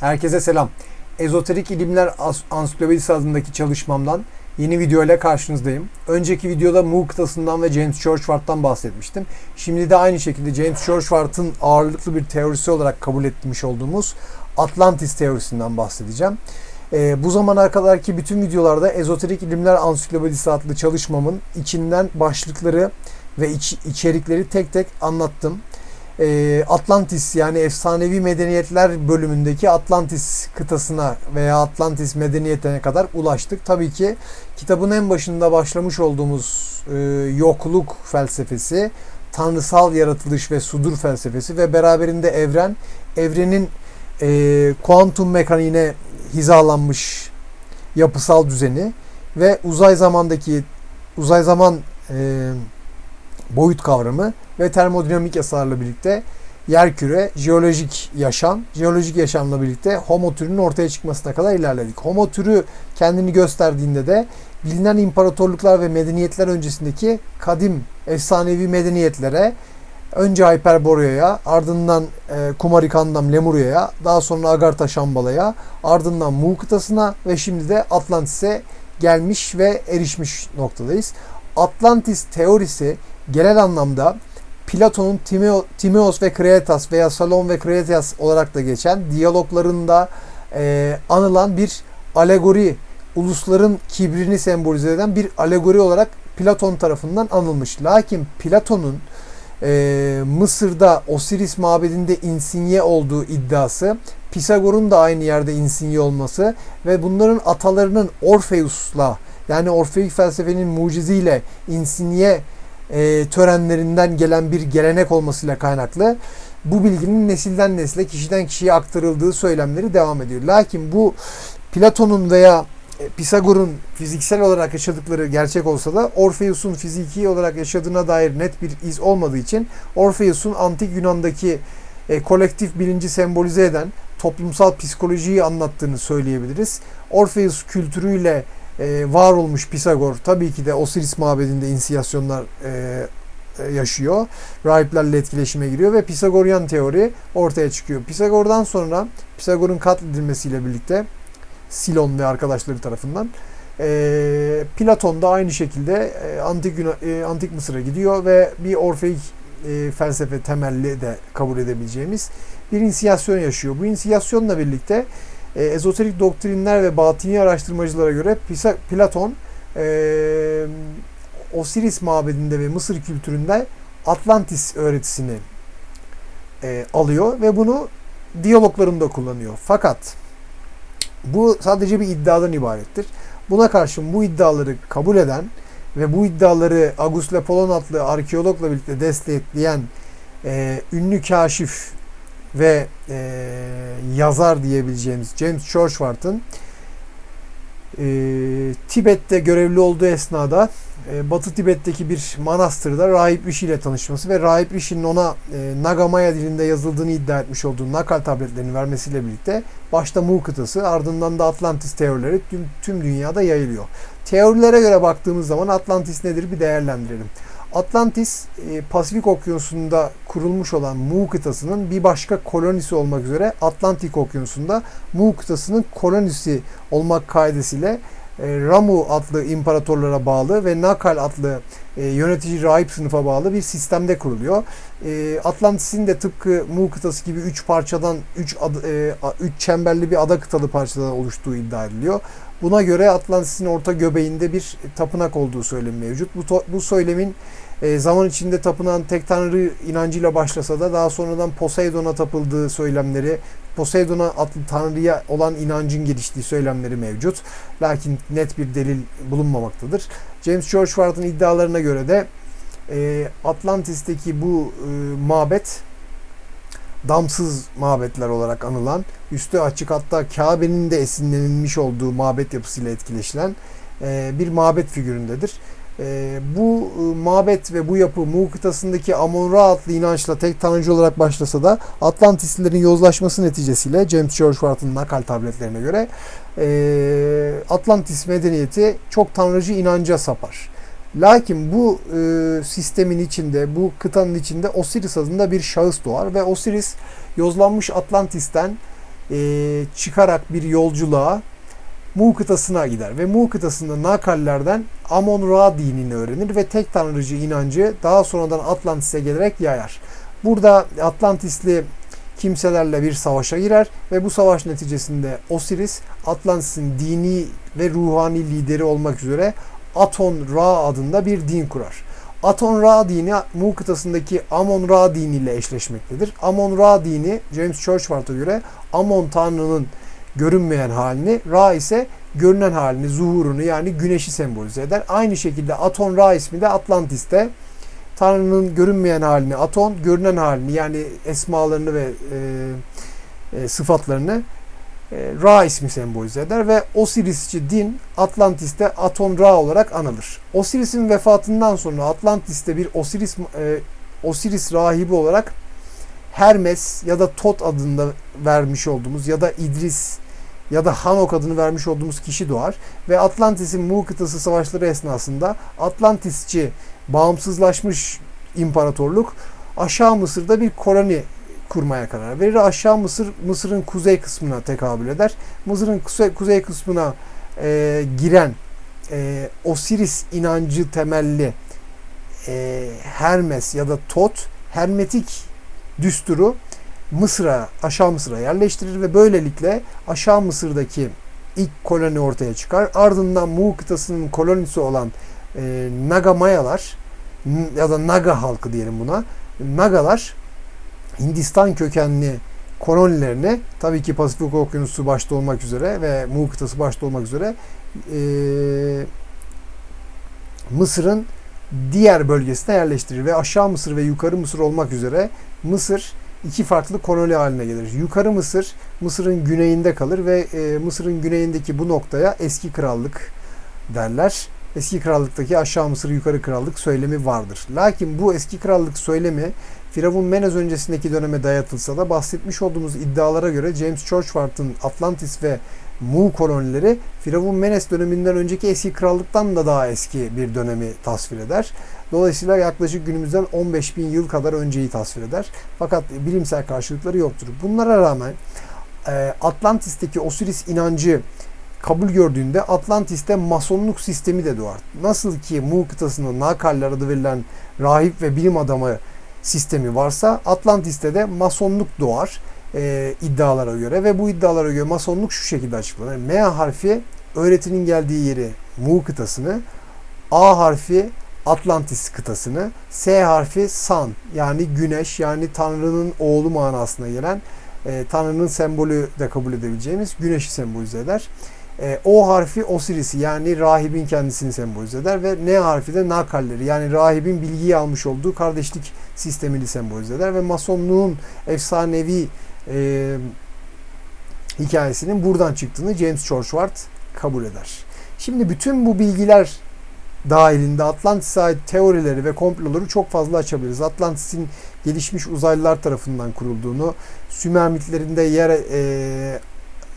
Herkese selam. Ezoterik İlimler Ansiklopedisi adındaki çalışmamdan yeni video ile karşınızdayım. Önceki videoda Mu kıtasından ve James Churchward'dan bahsetmiştim. Şimdi de aynı şekilde James Churchward'ın ağırlıklı bir teorisi olarak kabul etmiş olduğumuz Atlantis teorisinden bahsedeceğim. Ee, bu zamana kadarki bütün videolarda Ezoterik İlimler Ansiklopedisi adlı çalışmamın içinden başlıkları ve iç- içerikleri tek tek anlattım. Ee, Atlantis yani efsanevi medeniyetler bölümündeki Atlantis kıtasına veya Atlantis medeniyetine kadar ulaştık. Tabii ki kitabın en başında başlamış olduğumuz e, yokluk felsefesi, tanrısal yaratılış ve sudur felsefesi ve beraberinde evren, evrenin e, kuantum mekaniğine hizalanmış yapısal düzeni ve uzay zamandaki uzay zaman e, boyut kavramı ve termodinamik yasalarla birlikte yerküre, jeolojik yaşam, jeolojik yaşamla birlikte homo türünün ortaya çıkmasına kadar ilerledik. Homo türü kendini gösterdiğinde de bilinen imparatorluklar ve medeniyetler öncesindeki kadim efsanevi medeniyetlere önce Hyperborea'ya, ardından e, Kumarikandam Lemurya'ya, daha sonra Agartha Şambala'ya, ardından Mu kıtasına ve şimdi de Atlantis'e gelmiş ve erişmiş noktadayız. Atlantis teorisi genel anlamda Platon'un Timeos ve Kretas veya Salon ve Kretas olarak da geçen diyaloglarında e, anılan bir alegori, ulusların kibrini sembolize eden bir alegori olarak Platon tarafından anılmış. Lakin Platon'un e, Mısır'da Osiris mabedinde insinye olduğu iddiası, Pisagor'un da aynı yerde insinye olması ve bunların atalarının Orpheus'la yani Orfeik felsefenin muciziyle insinye e, törenlerinden gelen bir gelenek olmasıyla kaynaklı bu bilginin nesilden nesile, kişiden kişiye aktarıldığı söylemleri devam ediyor. Lakin bu Platon'un veya e, Pisagor'un fiziksel olarak yaşadıkları gerçek olsa da Orpheus'un fiziki olarak yaşadığına dair net bir iz olmadığı için Orpheus'un antik Yunan'daki e, kolektif bilinci sembolize eden toplumsal psikolojiyi anlattığını söyleyebiliriz. Orpheus kültürüyle e, var olmuş Pisagor tabii ki de Osiris mabedinde insiyasyonlar e, e, yaşıyor. Rahiplerle etkileşime giriyor ve Pisagoryan teori ortaya çıkıyor. Pisagor'dan sonra Pisagor'un katledilmesiyle birlikte Silon ve arkadaşları tarafından Platon da aynı şekilde antik antik Mısır'a gidiyor ve bir Orfeik felsefe temelli de kabul edebileceğimiz bir inisiyasyon yaşıyor. Bu inisiyasyonla birlikte e, ezoterik doktrinler ve batini araştırmacılara göre Platon e, Osiris mabedinde ve Mısır kültüründe Atlantis öğretisini e, alıyor ve bunu diyaloglarında kullanıyor. Fakat bu sadece bir iddiadan ibarettir. Buna karşın bu iddiaları kabul eden ve bu iddiaları Auguste Apollon adlı arkeologla birlikte destekleyen e, ünlü kaşif ve e, yazar diyebileceğimiz James Churchward'ın e, Tibet'te görevli olduğu esnada e, Batı Tibet'teki bir manastırda Rahip Rishi ile tanışması ve Rahip Rishi'nin ona e, Nagamaya dilinde yazıldığını iddia etmiş olduğu nakal tabletlerini vermesiyle birlikte başta Mu kıtası ardından da Atlantis teorileri tüm, tüm dünyada yayılıyor. Teorilere göre baktığımız zaman Atlantis nedir bir değerlendirelim. Atlantis e, Pasifik Okyanusu'nda kurulmuş olan Mu kıtasının bir başka kolonisi olmak üzere Atlantik Okyanusu'nda Mu kıtasının kolonisi olmak kaidesiyle e, Ramu adlı imparatorlara bağlı ve Nakal adlı e, yönetici rahip sınıfa bağlı bir sistemde kuruluyor. Atlantis'in de tıpkı Mu kıtası gibi 3 parçadan 3 3 çemberli bir ada kıtalı parçadan oluştuğu iddia ediliyor. Buna göre Atlantis'in orta göbeğinde bir tapınak olduğu söylemi mevcut. Bu, bu söylemin e, zaman içinde tapınan tek tanrı inancıyla başlasa da daha sonradan Poseidon'a tapıldığı söylemleri, Poseidon'a adlı tanrıya olan inancın geliştiği söylemleri mevcut. Lakin net bir delil bulunmamaktadır. James Churchward'ın iddialarına göre de e, Atlantis'teki bu e, mabet damsız mabetler olarak anılan, üstü açık hatta Kabe'nin de esinlenilmiş olduğu mabet yapısıyla etkileşilen e, bir mabet figüründedir. E, bu e, mabet ve bu yapı Mu kıtasındaki Amon-Ra adlı inançla tek tanrıcı olarak başlasa da Atlantislilerin yozlaşması neticesiyle James George Watt'ın nakal tabletlerine göre e, Atlantis medeniyeti çok tanrıcı inanca sapar. Lakin bu e, sistemin içinde, bu kıtanın içinde Osiris adında bir şahıs doğar ve Osiris yozlanmış Atlantis'ten e, çıkarak bir yolculuğa Mu kıtasına gider ve Mu kıtasında Nakallerden Amon-Ra dinini öğrenir ve tek tanrıcı inancı daha sonradan Atlantis'e gelerek yayar. Burada Atlantisli kimselerle bir savaşa girer ve bu savaş neticesinde Osiris Atlantis'in dini ve ruhani lideri olmak üzere Aton-Ra adında bir din kurar. Aton-Ra dini Mu kıtasındaki Amon-Ra diniyle eşleşmektedir. Amon-Ra dini James Churchward'a göre Amon tanrının görünmeyen halini, Ra ise görünen halini, zuhurunu yani güneşi sembolize eder. Aynı şekilde Aton Ra ismi de Atlantis'te Tanrı'nın görünmeyen halini, Aton görünen halini yani esmalarını ve e, e, sıfatlarını e, Ra ismi sembolize eder ve Osirisçi din Atlantis'te Aton Ra olarak anılır. Osiris'in vefatından sonra Atlantis'te bir Osiris e, Osiris rahibi olarak Hermes ya da Tot adında vermiş olduğumuz ya da İdris ya da Hanok adını vermiş olduğumuz kişi doğar ve Atlantis'in Mu kıtası savaşları esnasında Atlantisçi bağımsızlaşmış imparatorluk aşağı Mısır'da bir koloni kurmaya karar verir. Aşağı Mısır, Mısır'ın kuzey kısmına tekabül eder. Mısır'ın kuzey, kuzey kısmına e, giren e, Osiris inancı temelli e, Hermes ya da Tot Hermetik düsturu Mısır'a, aşağı Mısır'a yerleştirir ve böylelikle aşağı Mısır'daki ilk koloni ortaya çıkar. Ardından Mu kıtasının kolonisi olan e, Naga Mayalar ya da Naga halkı diyelim buna. Nagalar Hindistan kökenli kolonilerini tabii ki Pasifik Okyanusu başta olmak üzere ve Mu kıtası başta olmak üzere e, Mısır'ın diğer bölgesine yerleştirir ve aşağı Mısır ve yukarı Mısır olmak üzere Mısır iki farklı koloni haline gelir. Yukarı Mısır, Mısır'ın güneyinde kalır ve e, Mısır'ın güneyindeki bu noktaya eski krallık derler. Eski krallıktaki aşağı Mısır yukarı krallık söylemi vardır. Lakin bu eski krallık söylemi Firavun Menes öncesindeki döneme dayatılsa da bahsetmiş olduğumuz iddialara göre James Churchward'ın Atlantis ve Mu kolonileri Firavun Menes döneminden önceki eski krallıktan da daha eski bir dönemi tasvir eder. Dolayısıyla yaklaşık günümüzden 15 bin yıl kadar önceyi tasvir eder. Fakat bilimsel karşılıkları yoktur. Bunlara rağmen e, Atlantis'teki Osiris inancı kabul gördüğünde Atlantis'te masonluk sistemi de doğar. Nasıl ki Mu kıtasında Nakaller adı verilen rahip ve bilim adamı sistemi varsa Atlantis'te de masonluk doğar e, iddialara göre ve bu iddialara göre masonluk şu şekilde açıklanır. M harfi öğretinin geldiği yeri Mu kıtasını, A harfi Atlantis kıtasını, S harfi Sun yani güneş yani Tanrı'nın oğlu manasına gelen e, Tanrı'nın sembolü de kabul edebileceğimiz güneşi sembolize eder. E, o harfi Osiris'i yani rahibin kendisini sembolize eder ve N harfi de Nakalleri yani rahibin bilgiyi almış olduğu kardeşlik sistemini sembolize eder ve Masonluğun efsanevi e, hikayesinin buradan çıktığını James Churchward kabul eder. Şimdi bütün bu bilgiler dahilinde Atlantis'e ait teorileri ve komploları çok fazla açabiliriz. Atlantis'in gelişmiş uzaylılar tarafından kurulduğunu, Sümer mitlerinde yer e,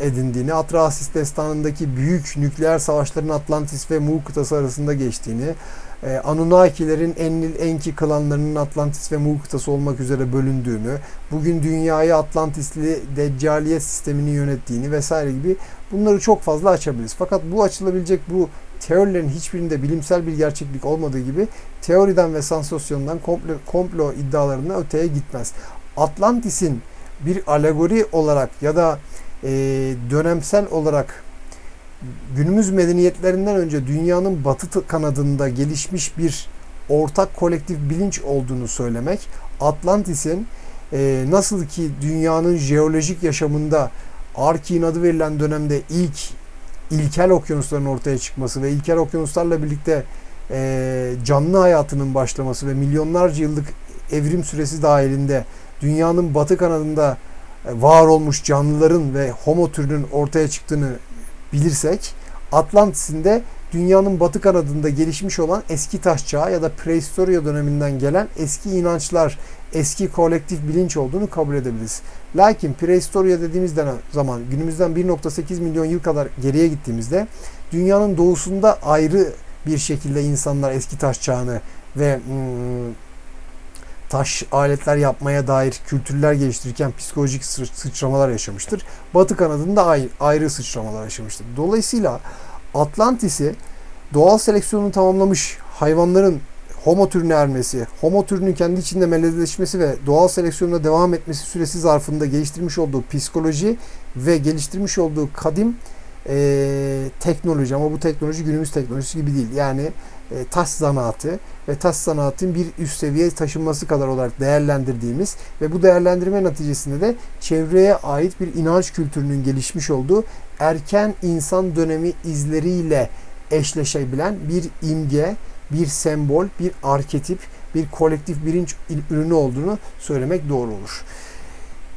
edindiğini, Atrahasis destanındaki büyük nükleer savaşların Atlantis ve Mu kıtası arasında geçtiğini, e, Anunnakilerin Enlil Enki klanlarının Atlantis ve Mu olmak üzere bölündüğünü, bugün dünyayı Atlantisli Deccaliyet sistemini yönettiğini vesaire gibi bunları çok fazla açabiliriz. Fakat bu açılabilecek bu teorilerin hiçbirinde bilimsel bir gerçeklik olmadığı gibi teoriden ve sansasyondan komplo, komplo iddialarına öteye gitmez. Atlantis'in bir alegori olarak ya da e, dönemsel olarak günümüz medeniyetlerinden önce dünyanın batı kanadında gelişmiş bir ortak kolektif bilinç olduğunu söylemek Atlantis'in e, nasıl ki dünyanın jeolojik yaşamında Arkin adı verilen dönemde ilk ilkel okyanusların ortaya çıkması ve ilkel okyanuslarla birlikte e, canlı hayatının başlaması ve milyonlarca yıllık evrim süresi dahilinde dünyanın batı kanadında e, var olmuş canlıların ve homo türünün ortaya çıktığını bilirsek Atlantis'in de dünyanın batı kanadında gelişmiş olan eski taş çağı ya da prehistorya döneminden gelen eski inançlar, eski kolektif bilinç olduğunu kabul edebiliriz. Lakin prehistorya dediğimizden zaman günümüzden 1.8 milyon yıl kadar geriye gittiğimizde dünyanın doğusunda ayrı bir şekilde insanlar eski taş çağını ve hmm, taş aletler yapmaya dair kültürler geliştirirken psikolojik sı- sıçramalar yaşamıştır. Batı kanadında ayrı, ayrı sıçramalar yaşamıştır. Dolayısıyla Atlantis'i doğal seleksiyonunu tamamlamış hayvanların homo türüne ermesi, homo türünün kendi içinde melezleşmesi ve doğal seleksiyonuna devam etmesi süresi zarfında geliştirmiş olduğu psikoloji ve geliştirmiş olduğu kadim eee, teknoloji ama bu teknoloji günümüz teknolojisi gibi değil. Yani e, taş zanaatı ve taş sanatın bir üst seviyeye taşınması kadar olarak değerlendirdiğimiz ve bu değerlendirme neticesinde de çevreye ait bir inanç kültürünün gelişmiş olduğu erken insan dönemi izleriyle eşleşebilen bir imge, bir sembol, bir arketip, bir kolektif bilinç ürünü olduğunu söylemek doğru olur.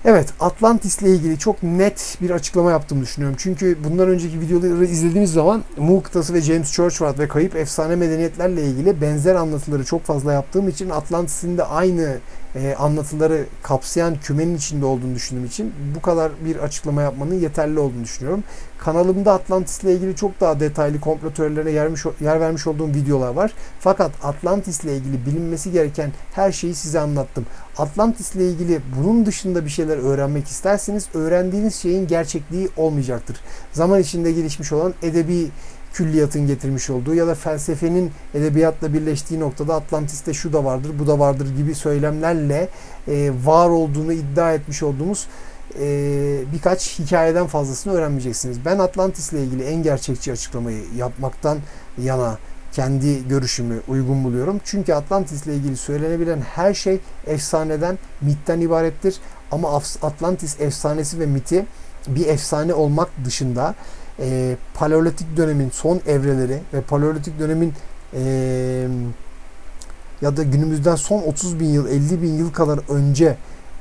Evet, Atlantis ile ilgili çok net bir açıklama yaptığımı düşünüyorum. Çünkü bundan önceki videoları izlediğimiz zaman Mu kıtası ve James Churchward ve kayıp efsane medeniyetlerle ilgili benzer anlatıları çok fazla yaptığım için Atlantis'in de aynı e, anlatıları kapsayan kümenin içinde olduğunu düşündüğüm için bu kadar bir açıklama yapmanın yeterli olduğunu düşünüyorum. Kanalımda Atlantis ile ilgili çok daha detaylı komplo teorilerine yermiş, yer vermiş olduğum videolar var. Fakat Atlantis ile ilgili bilinmesi gereken her şeyi size anlattım. Atlantis ile ilgili bunun dışında bir şeyler öğrenmek isterseniz öğrendiğiniz şeyin gerçekliği olmayacaktır. Zaman içinde gelişmiş olan edebi külliyatın getirmiş olduğu ya da felsefenin edebiyatla birleştiği noktada Atlantis'te şu da vardır, bu da vardır gibi söylemlerle e, var olduğunu iddia etmiş olduğumuz e, birkaç hikayeden fazlasını öğrenmeyeceksiniz. Ben Atlantis ile ilgili en gerçekçi açıklamayı yapmaktan yana kendi görüşümü uygun buluyorum. Çünkü Atlantis ile ilgili söylenebilen her şey efsaneden, mitten ibarettir. Ama Atlantis efsanesi ve miti bir efsane olmak dışında e, Paleolitik dönemin son evreleri ve Paleolitik dönemin e, ya da günümüzden son 30 bin yıl, 50 bin yıl kadar önce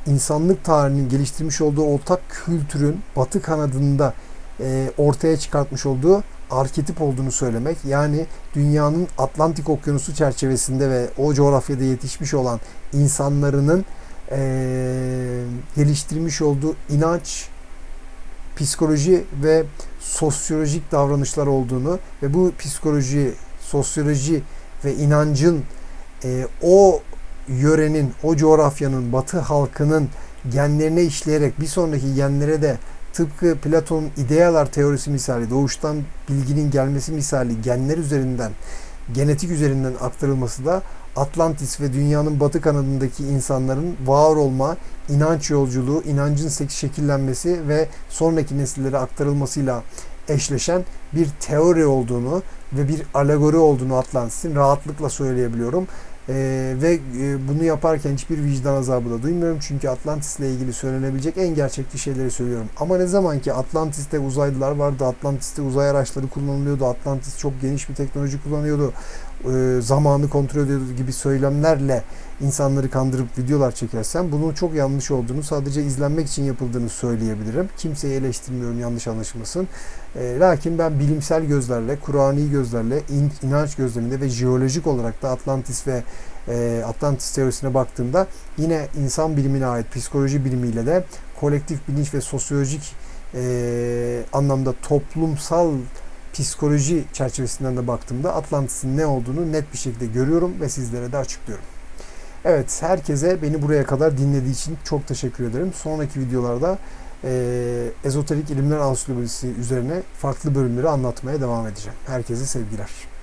insanlık tarihinin geliştirmiş olduğu ortak kültürün batı kanadında e, ortaya çıkartmış olduğu arketip olduğunu söylemek. Yani dünyanın Atlantik Okyanusu çerçevesinde ve o coğrafyada yetişmiş olan insanların e, geliştirmiş olduğu inanç, psikoloji ve sosyolojik davranışlar olduğunu ve bu psikoloji, sosyoloji ve inancın e, o yörenin, o coğrafyanın, batı halkının genlerine işleyerek bir sonraki genlere de tıpkı Platon'un idealar teorisi misali, doğuştan bilginin gelmesi misali genler üzerinden, genetik üzerinden aktarılması da Atlantis ve dünyanın batı kanadındaki insanların var olma, inanç yolculuğu, inancın şekillenmesi ve sonraki nesillere aktarılmasıyla eşleşen bir teori olduğunu ve bir alegori olduğunu Atlantis'in rahatlıkla söyleyebiliyorum. Ee, ve e, bunu yaparken hiçbir vicdan azabı da duymuyorum. Çünkü Atlantis ile ilgili söylenebilecek en gerçekçi şeyleri söylüyorum. Ama ne zaman ki Atlantis'te uzaylılar vardı, Atlantis'te uzay araçları kullanılıyordu, Atlantis çok geniş bir teknoloji kullanıyordu, e, zamanı kontrol ediyordu gibi söylemlerle insanları kandırıp videolar çekersem bunun çok yanlış olduğunu, sadece izlenmek için yapıldığını söyleyebilirim. Kimseyi eleştirmiyorum yanlış anlaşılmasın. E, lakin ben bilimsel gözlerle, Kur'ani gözlerle, in, inanç gözleminde ve jeolojik olarak da Atlantis ve e, Atlantis teorisine baktığımda yine insan bilimine ait psikoloji bilimiyle de kolektif bilinç ve sosyolojik e, anlamda toplumsal psikoloji çerçevesinden de baktığımda Atlantis'in ne olduğunu net bir şekilde görüyorum ve sizlere de açıklıyorum. Evet, herkese beni buraya kadar dinlediği için çok teşekkür ederim. Sonraki videolarda e, ezoterik ilimler ansiklopedisi üzerine farklı bölümleri anlatmaya devam edeceğim. Herkese sevgiler.